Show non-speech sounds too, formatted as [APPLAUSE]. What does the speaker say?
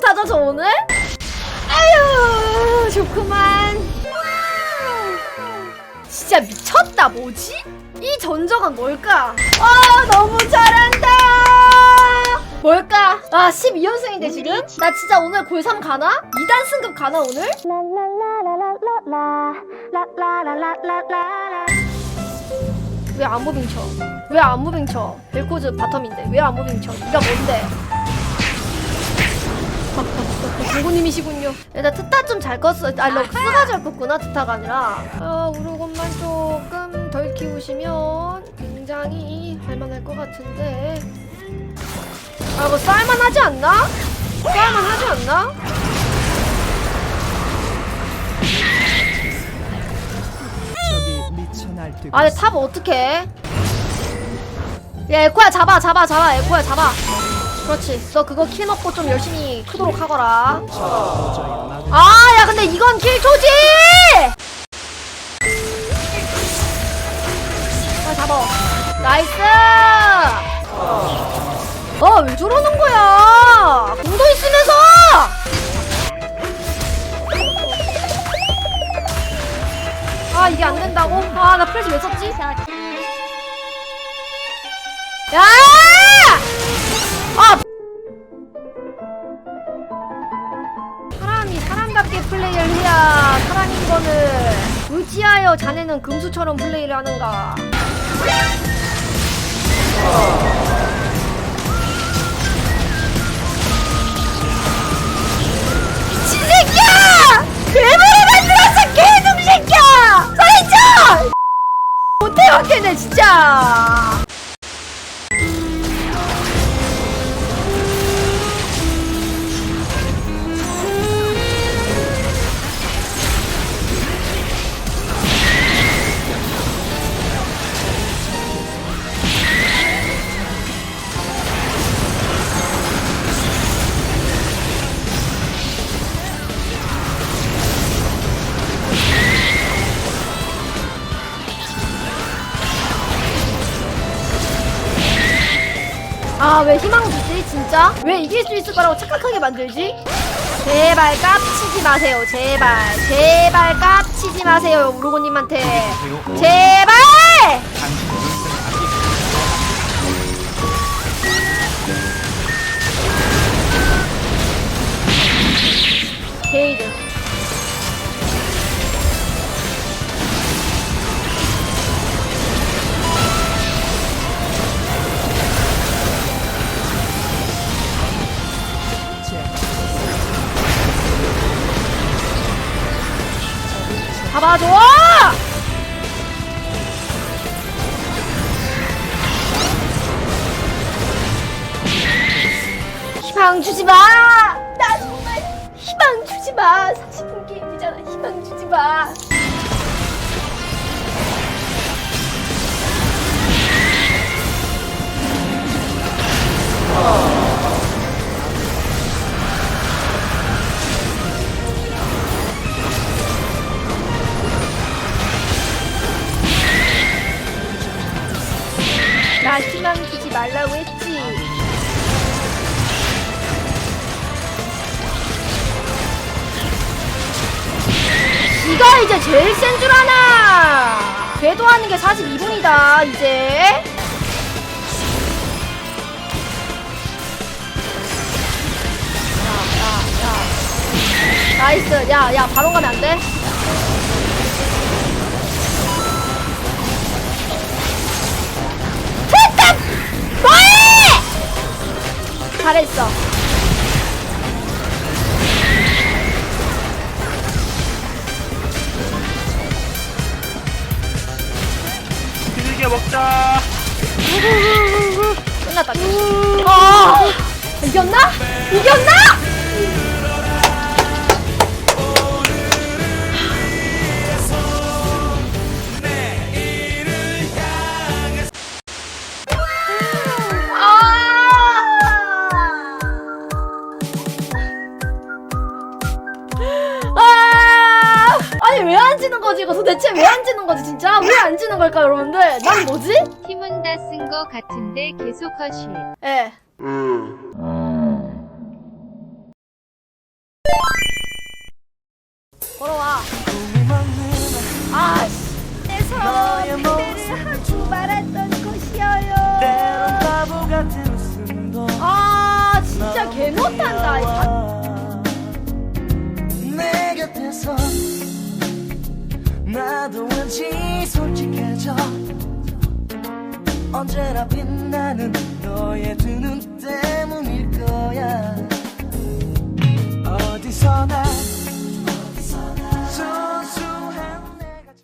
잘저 오늘? 아유 좋구만 진짜 미쳤다 뭐지? 이 전적은 뭘까? 아 너무 잘한다 뭘까? 아 12연승인데 지금? 나 진짜 오늘 골3 가나? 2단 승급 가나 오늘? 왜 안무빙 쳐? 왜 안무빙 쳐? 벨코즈 바텀인데 왜 안무빙 쳐? 네가 뭔데? 공구님이시군요. 일단 트타 좀잘 껐어. 아 럭스가 잘 껐구나 트타가 아니라. 아 우르곤만 조금 덜 키우시면 굉장히 할만할 것 같은데. 아 이거 쌀만 하지 않나? 쌀만 하지 않나? 저기 미쳐 날뛰고 아, 근데 탑 어떡해? 야, 에코야 잡아, 잡아, 잡아, 에코야 잡아. 그렇지. 너 그거 킬 먹고 좀 열심히 크도록 하거라. 아, 야, 근데 이건 킬초지! 아, 잡아. 나이스! 아, 왜 저러는 거야? 공도 있으면서! 아, 이게 안 된다고? 아, 나 프레시 왜 썼지? 야! 아! 사람이 사람답게 플레이를 해야 사람인 거는 어찌하여 자네는 금수처럼 플레이를 하는가? 진짜. 아 왜 희망 주지 진짜? 왜 이길 수 있을 거라고 착각하게 만들지? 제발 깝치지 마세요 제발 제발 깝치지 마세요 우르고님한테 제발! 잡아줘! 희망 주지 마! 나 정말 희망 주지 마! 40분 게임이잖아. 희망 주지 마! 나 희망 주지 말라고 했지. 이가 이제 제일 센 줄 아나. 궤도하는 게 42분이다 이제. 나이스. 야, 야, 바로 가면 안 돼? 잘했어. 길게 먹자. [LAUGHS] 끝났다. 아, 이겼나? 이겼나? 거지 이거 도대체 왜 안 지는 거지 진짜? 왜 안 지는 걸까 여러분들? 난 뭐지? 팀은 다 쓴 거 같은데 계속 허쉬. 예. 걸어와. 아씨 내 사랑 그대를 하고 말았던 것이어요. 바보 같은 웃음도 아 진짜 개 못한다 이 바- 내 곁에서 나도 왠지 솔직해져. 언제나 빛나는 너의 두 눈 때문일 거야. 어디서나